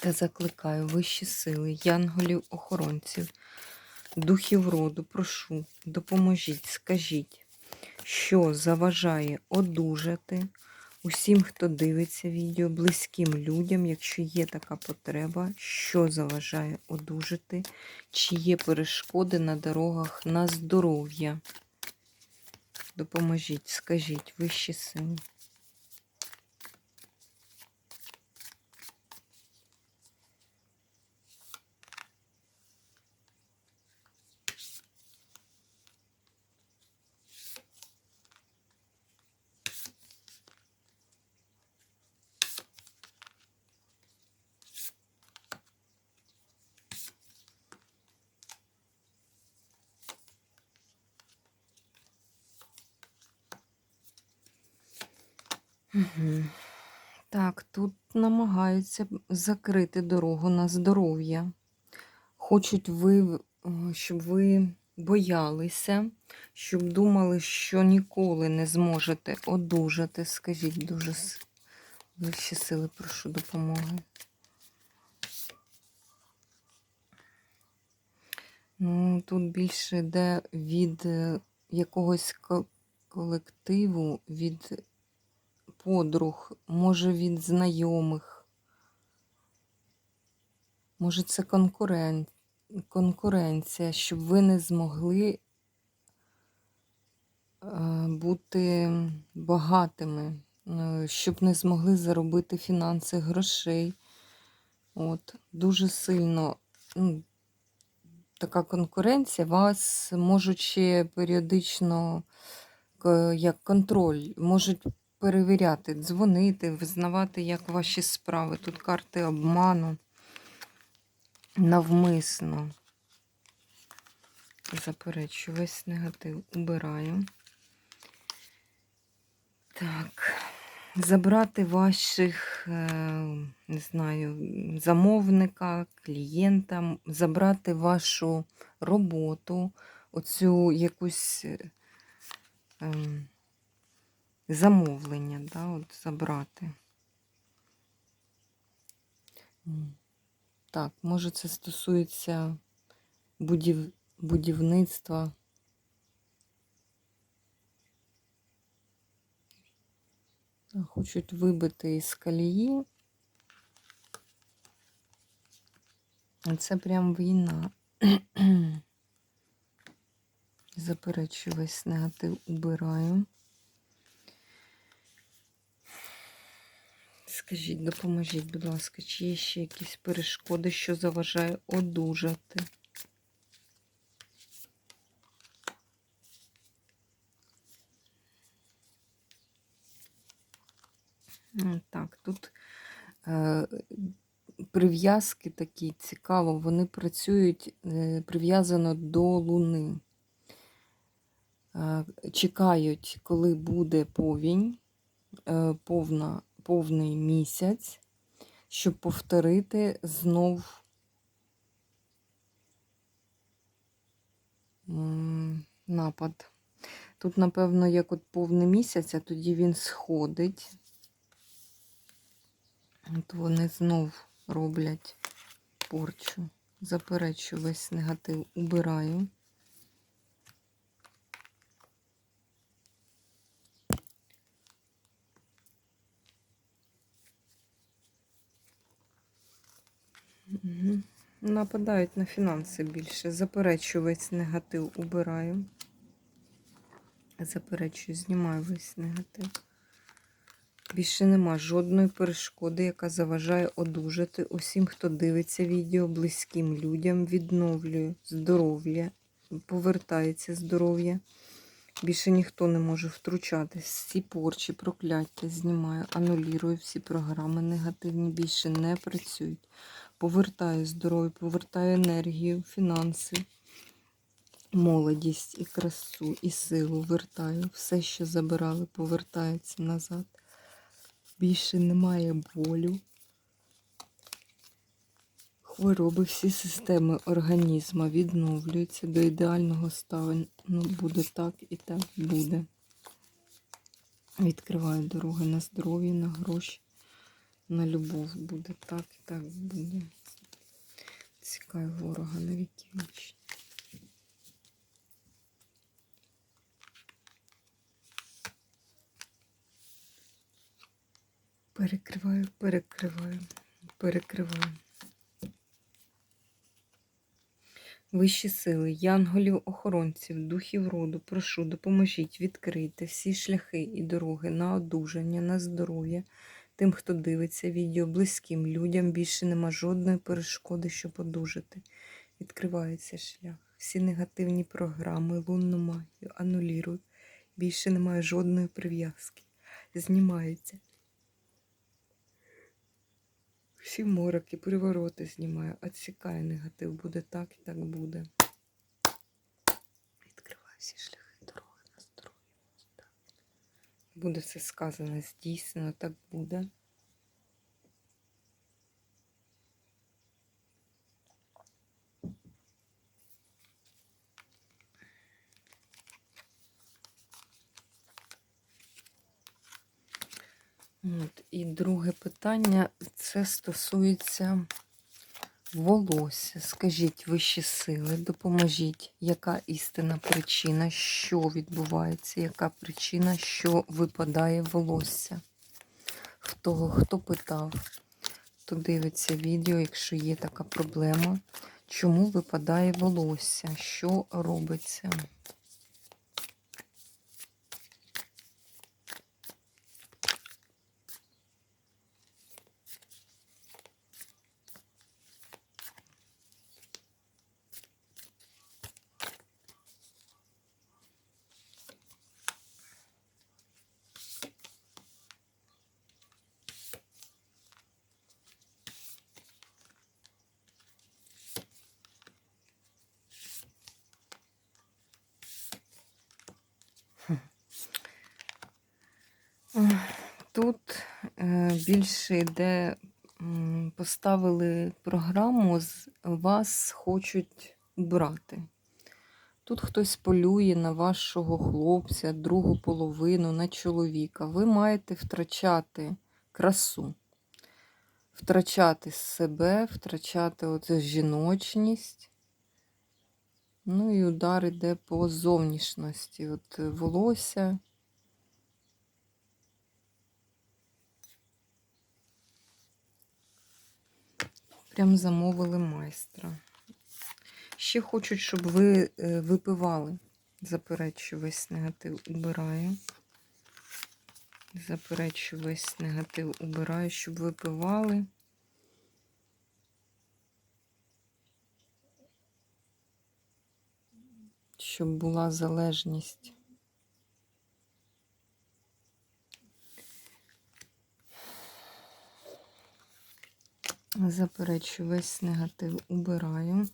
Та закликаю вищі сили, янголів-охоронців, духів роду, прошу, допоможіть, скажіть, що заважає одужати усім, хто дивиться відео, близьким людям, якщо є така потреба, що заважає одужати, чи є перешкоди на дорогах на здоров'я. Допоможіть, скажіть, вищі сили. Угу. Так, тут намагаються закрити дорогу на здоров'я. Хочуть ви, е, щоб ви боялися, щоб думали, що ніколи не зможете одужати. Скажіть дуже вищі сили, прошу допомоги. Ну, тут більше йде від е, якогось колективу, від подруг, може від знайомих. Може, це конкурен... конкуренція, щоб ви не змогли е, бути багатими, е, щоб не змогли заробити фінанси грошей. От, Дуже сильно ну, така конкуренція, вас можуть ще періодично як контроль, можуть перевіряти, дзвонити, визнавати, як ваші справи. Тут карти обману навмисно. Заперечу, весь негатив убираю. Так, забрати ваших, е, не знаю, замовника, клієнта, забрати вашу роботу, оцю якусь е, ем, замовлення, да, от забрати. Так, може це стосується будів... будівництва. Хочуть вибити із колії. Це прям війна. Заперечую весь негатив убираю. Скажіть, допоможіть, будь ласка, чи є ще якісь перешкоди, що заважає одужати? Так, тут е, прив'язки такі цікаво, вони працюють е, прив'язано до Луни. Е, чекають, коли буде повінь, е, повна, повний місяць, щоб повторити знов напад. Тут, напевно, як от повний місяць, а тоді він сходить. От вони знов роблять порчу. Заперечу весь негатив, убираю. Нападають на фінанси більше. Заперечу весь негатив, убираю. Заперечую, знімаю весь негатив. Більше нема жодної перешкоди, яка заважає одужати усім, хто дивиться відео, близьким людям, відновлює здоров'я, повертається здоров'я. Більше ніхто не може втручатись. Всі порчі, прокляття знімаю, анулірую всі програми негативні, більше не працюють. Повертаю здоров'я, повертаю енергію, фінанси, молодість і красу, і силу вертаю. Все, що забирали, повертається назад. Більше немає болю. Хвороби, всі системи організму відновлюються до ідеального стану. Ну, буде так і так буде. Відкриваю дороги на здоров'я, на гроші, на любов. Буде так і так буде. Цікаю ворога на віки вічні. Перекриваю, перекриваю, перекриваю. Вищі сили, янголів, охоронців, духів роду, прошу, допоможіть відкрити всі шляхи і дороги на одужання, на здоров'я. Тим, хто дивиться відео, близьким людям більше нема жодної перешкоди, щоб одужати. Відкривається шлях. Всі негативні програми, лунну магію, анулірую. Більше немає жодної прив'язки. Знімається. Всі мороки, привороти знімаю, відсікаю негатив. Буде так і так буде. Відкриваю всі шляхи дороги на здоров'я. Так. Буде все сказано, здійснено, так буде. От, і друге питання це стосується волосся. Скажіть вищі сили, допоможіть, яка істина причина, що відбувається, яка причина, що випадає волосся? Того, хто питав, хто дивиться відео, якщо є така проблема, чому випадає волосся, що робиться? Тут е, більше йде, поставили програму, з вас хочуть убрати. Тут хтось полює на вашого хлопця, другу половину, на чоловіка. Ви маєте втрачати красу, втрачати себе, втрачати оце жіночність. Ну і удар іде по зовнішності. От волосся. Прям замовили майстра. Ще хочуть, щоб ви е, випивали. Заперечу весь негатив убираю. Заперечу весь негатив убираю, щоб випивали. Щоб була залежність. Заперечу весь негатив убираю.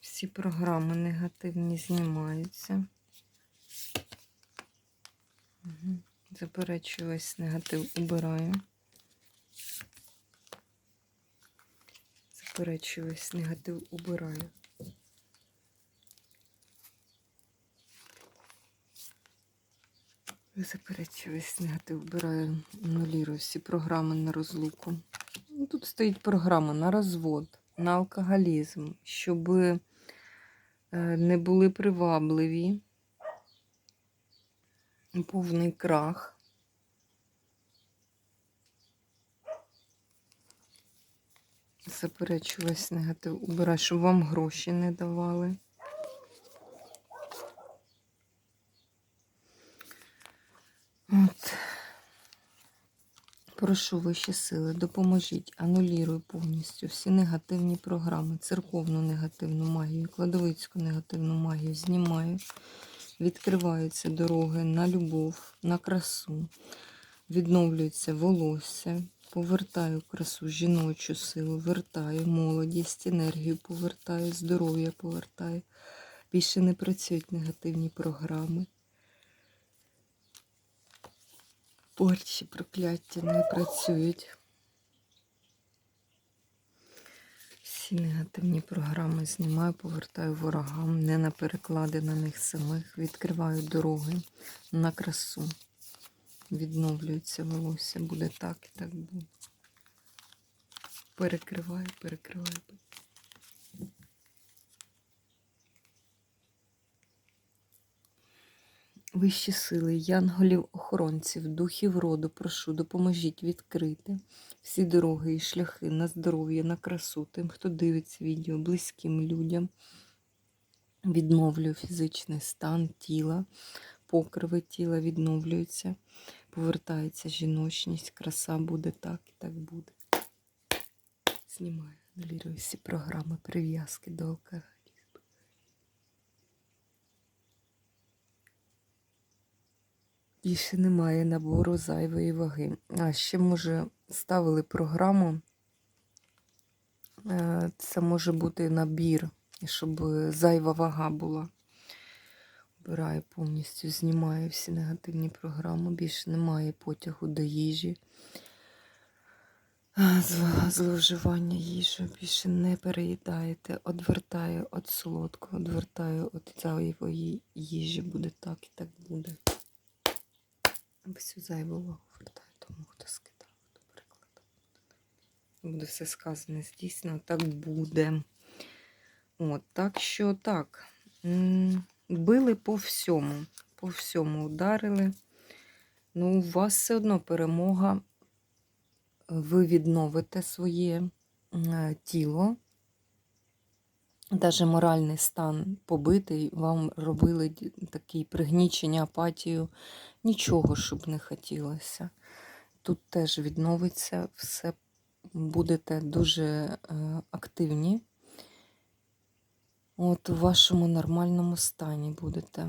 Всі програми негативні знімаються. Угу. Заперечу весь негатив убираю. Заперечу весь негатив убираю. Заперечу весь негатив вбираю, анулірую всі програми на розлуку. Ну, Тут стоїть програма на розвод, на алкоголізм, щоб не були привабливі, повний крах. Заперечу весь негатив убираю, щоб вам гроші не давали. От. Прошу вищі сили, допоможіть, анулірую повністю всі негативні програми, церковну негативну магію, кладовицьку негативну магію знімаю. Відкриваються дороги на любов, на красу, відновлюється волосся, повертаю красу, жіночу силу, вертаю молодість, енергію повертаю, здоров'я повертаю. Більше не працюють негативні програми. Порчі, прокляття не працюють. Всі негативні програми знімаю, повертаю ворогам, не на переклади на них самих. Відкриваю дороги на красу. Відновлюється волосся. Буде так і так буде. Перекриваю, перекриваю. Вищі сили, янголів, охоронців, духів роду, прошу, допоможіть відкрити всі дороги і шляхи на здоров'я, на красу, тим, хто дивиться відео, близьким людям. Відновлюю фізичний стан тіла, покриви тіла відновлюються, повертається жіночність, краса буде так і так буде. Знімаю, анулірую всі програми, прив'язки до алкоголю. Більше немає набору зайвої ваги. А ще, може, ставили програму. Е, Це може бути набір, щоб зайва вага була. Обираю повністю, знімаю всі негативні програми. Більше немає потягу до їжі. Зловживання їжі більше не переїдаєте. Одвертаю від солодкого, одвертаю від зайвої їжі. Буде так і так буде. Всю зайву увагу вертаю тому, хто скидав, перекладав. Буде все сказане здійснено, так буде. От, так що так. Били по всьому. По всьому ударили. Ну, у вас все одно перемога. Ви відновите своє е, тіло. Даже моральний стан побитий, вам робили такі пригнічення, апатію. Нічого, щоб не хотілося. Тут теж відновиться все, будете дуже е, активні. От у вашому нормальному стані будете.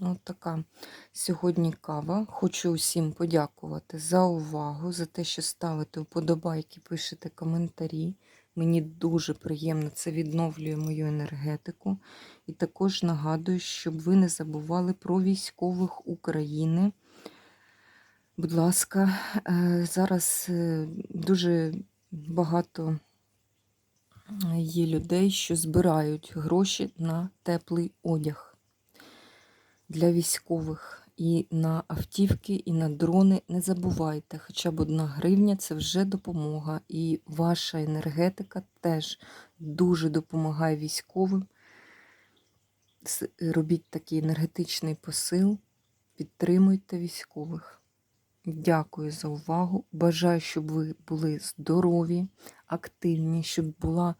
От така сьогодні кава. Хочу усім подякувати за увагу, за те, що ставите вподобайки, пишете коментарі. Мені дуже приємно, це відновлює мою енергетику. І також нагадую, щоб ви не забували про військових України. Будь ласка, е, зараз е, дуже багато е, є людей, що збирають гроші на теплий одяг для військових. І на автівки, і на дрони. Не забувайте, хоча б одна гривня це вже допомога. І ваша енергетика теж дуже допомагає військовим. Робіть такий енергетичний посил, підтримуйте військових. Дякую за увагу. Бажаю, щоб ви були здорові, активні, щоб була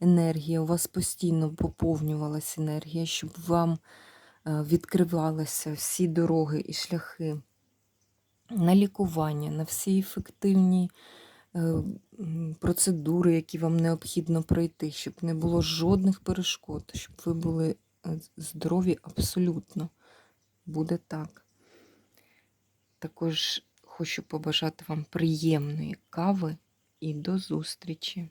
енергія, у вас постійно поповнювалася енергія, щоб вам відкривалися всі дороги і шляхи на лікування, на всі ефективні е, процедури, які вам необхідно пройти, щоб не було жодних перешкод, щоб ви були е, здорові абсолютно. Буде так. Також хочу побажати вам приємної кави і до зустрічі!